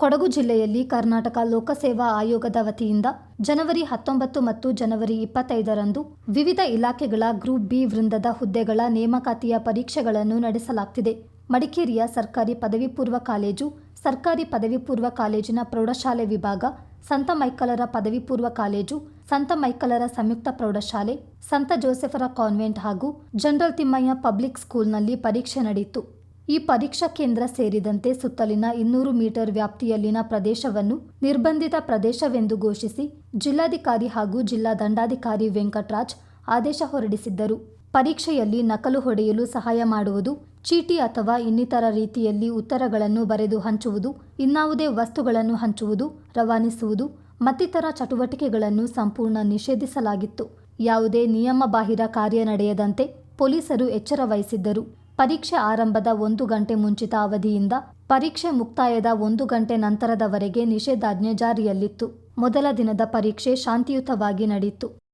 ಕೊಡಗು ಜಿಲ್ಲೆಯಲ್ಲಿ ಕರ್ನಾಟಕ ಲೋಕಸೇವಾ ಆಯೋಗದ ವತಿಯಿಂದ ಜನವರಿ ಹತ್ತೊಂಬತ್ತು ಮತ್ತು ಜನವರಿ ಇಪ್ಪತ್ತೈದರಂದು ವಿವಿಧ ಇಲಾಖೆಗಳ ಗ್ರೂಪ್ ಬಿ ವೃಂದದ ಹುದ್ದೆಗಳ ನೇಮಕಾತಿಯ ಪರೀಕ್ಷೆಗಳನ್ನು ನಡೆಸಲಾಗ್ತಿದೆ. ಮಡಿಕೇರಿಯ ಸರ್ಕಾರಿ ಪದವಿ ಪೂರ್ವ ಕಾಲೇಜು, ಸರ್ಕಾರಿ ಪದವಿ ಪೂರ್ವ ಕಾಲೇಜಿನ ಪ್ರೌಢಶಾಲೆ ವಿಭಾಗ, ಸಂತ ಮೈಕಲರ ಪದವಿ ಪೂರ್ವ ಕಾಲೇಜು, ಸಂತ ಮೈಕಲರ ಸಂಯುಕ್ತ ಪ್ರೌಢಶಾಲೆ, ಸಂತ ಜೋಸೆಫರ ಕಾನ್ವೆಂಟ್ ಹಾಗೂ ಜನರಲ್ ತಿಮ್ಮಯ್ಯ ಪಬ್ಲಿಕ್ ಸ್ಕೂಲ್ನಲ್ಲಿ ಪರೀಕ್ಷೆ ನಡೆಯಿತು. ಈ ಪರೀಕ್ಷಾ ಕೇಂದ್ರ ಸೇರಿದಂತೆ ಸುತ್ತಲಿನ ಇನ್ನೂರು ಮೀಟರ್ ವ್ಯಾಪ್ತಿಯಲ್ಲಿನ ಪ್ರದೇಶವನ್ನು ನಿರ್ಬಂಧಿತ ಪ್ರದೇಶವೆಂದು ಘೋಷಿಸಿ ಜಿಲ್ಲಾಧಿಕಾರಿ ಹಾಗೂ ಜಿಲ್ಲಾ ದಂಡಾಧಿಕಾರಿ ವೆಂಕಟರಾಜ್ ಆದೇಶ ಹೊರಡಿಸಿದ್ದರು. ಪರೀಕ್ಷೆಯಲ್ಲಿ ನಕಲು ಹೊಡೆಯಲು ಸಹಾಯ ಮಾಡುವುದು, ಚೀಟಿ ಅಥವಾ ಇನ್ನಿತರ ರೀತಿಯಲ್ಲಿ ಉತ್ತರಗಳನ್ನು ಬರೆದು ಹಂಚುವುದು, ಇನ್ನಾವುದೇ ವಸ್ತುಗಳನ್ನು ಹಂಚುವುದು, ರವಾನಿಸುವುದು, ಮತ್ತಿತರ ಚಟುವಟಿಕೆಗಳನ್ನು ಸಂಪೂರ್ಣ ನಿಷೇಧಿಸಲಾಗಿತ್ತು. ಯಾವುದೇ ನಿಯಮಬಾಹಿರ ಕಾರ್ಯ ನಡೆಯದಂತೆ ಪೊಲೀಸರು ಎಚ್ಚರ ವಹಿಸಿದ್ದರು. ಪರೀಕ್ಷೆ ಆರಂಭದ ಒಂದು ಗಂಟೆ ಮುಂಚಿತ ಅವಧಿಯಿಂದ ಪರೀಕ್ಷೆ ಮುಕ್ತಾಯದ ಒಂದು ಗಂಟೆ ನಂತರದವರೆಗೆ ನಿಷೇಧಾಜ್ಞೆ ಜಾರಿಯಲ್ಲಿತ್ತು. ಮೊದಲ ದಿನದ ಪರೀಕ್ಷೆ ಶಾಂತಿಯುತವಾಗಿ ನಡೆಯಿತು